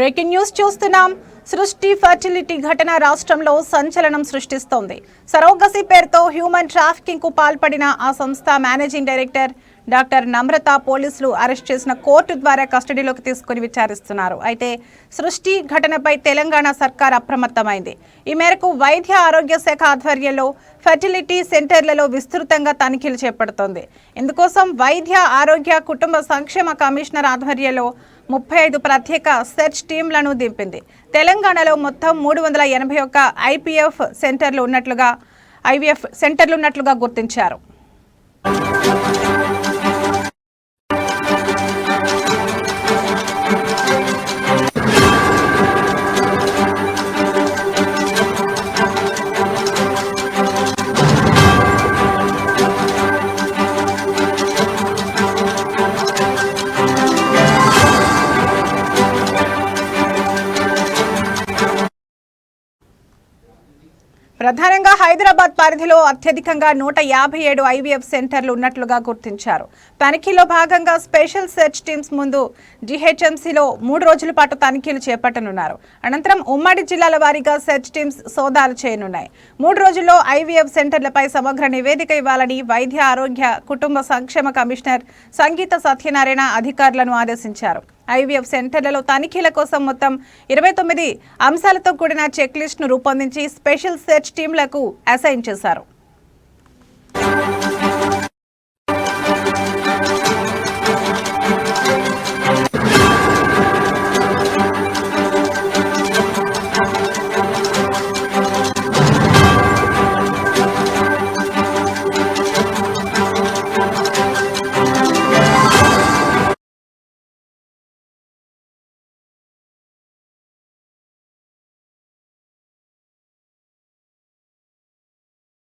Breaking news చూస్తున్నాం. సృష్టి fertility ఘటన రాష్ట్రంలో సంచలనం సృష్టిస్తోంది. సరోగసి పేరుతో హ్యూమన్ ట్రాఫికింగ్కు పాల్పడిన ఆ సంస్థ మేనేజింగ్ డైరెక్టర్ డాక్టర్ నమ్రత పోలీసులు అరెస్ట్ చేసిన కోర్టు ద్వారా కస్టడీలోకి తీసుకుని విచారిస్తున్నారు. అయితే సృష్టి ఘటనపై తెలంగాణ సర్కార్ అప్రమత్తమైంది. ఈ మేరకు వైద్య ఆరోగ్య శాఖ ఆధ్వర్యంలో ఫెర్టిలిటీ సెంటర్లలో విస్తృతంగా తనిఖీలు చేపడుతోంది. ఇందుకోసం వైద్య ఆరోగ్య కుటుంబ సంక్షేమ కమిషనర్ ఆధ్వర్యంలో ముప్పై ఐదు ప్రత్యేక సెర్చ్ టీంలను దింపింది. తెలంగాణలో మొత్తం మూడు వందల ఎనభై ఒక్క ఐపీఎఫ్ సెంటర్లు ఉన్నట్లుగా ఐవీఎఫ్ సెంటర్లు ఉన్నట్లుగా గుర్తించారు. ప్రధానంగా హైదరాబాద్ పరిధిలో అత్యధికంగా నూట యాభై ఏడు ఐవీఎఫ్ సెంటర్లు ఉన్నట్లుగా గుర్తించారు. తనిఖీలో భాగంగా స్పెషల్ సెర్చ్ టీమ్స్ ముందు జీహెచ్ఎంసీలో మూడు రోజుల పాటు తనిఖీలు చేపట్టనున్నారు. అనంతరం ఉమ్మడి జిల్లాల వారీగా సెర్చ్ టీమ్స్ సోదాలు చేయనున్నాయి. మూడు రోజుల్లో ఐవీఎఫ్ సెంటర్లపై సమగ్ర నివేదిక ఇవ్వాలని వైద్య ఆరోగ్య కుటుంబ సంక్షేమ కమిషనర్ సంగీత సత్యనారాయణ అధికారులను ఆదేశించారు. ఐవీఎఫ్ సెంటర్లలో తనిఖీల కోసం మొత్తం ఇరవై తొమ్మిది అంశాలతో కూడిన చెక్ లిస్ట్ను రూపొందించి స్పెషల్ సెర్చ్ టీంలకు అసైన్ చేశారు.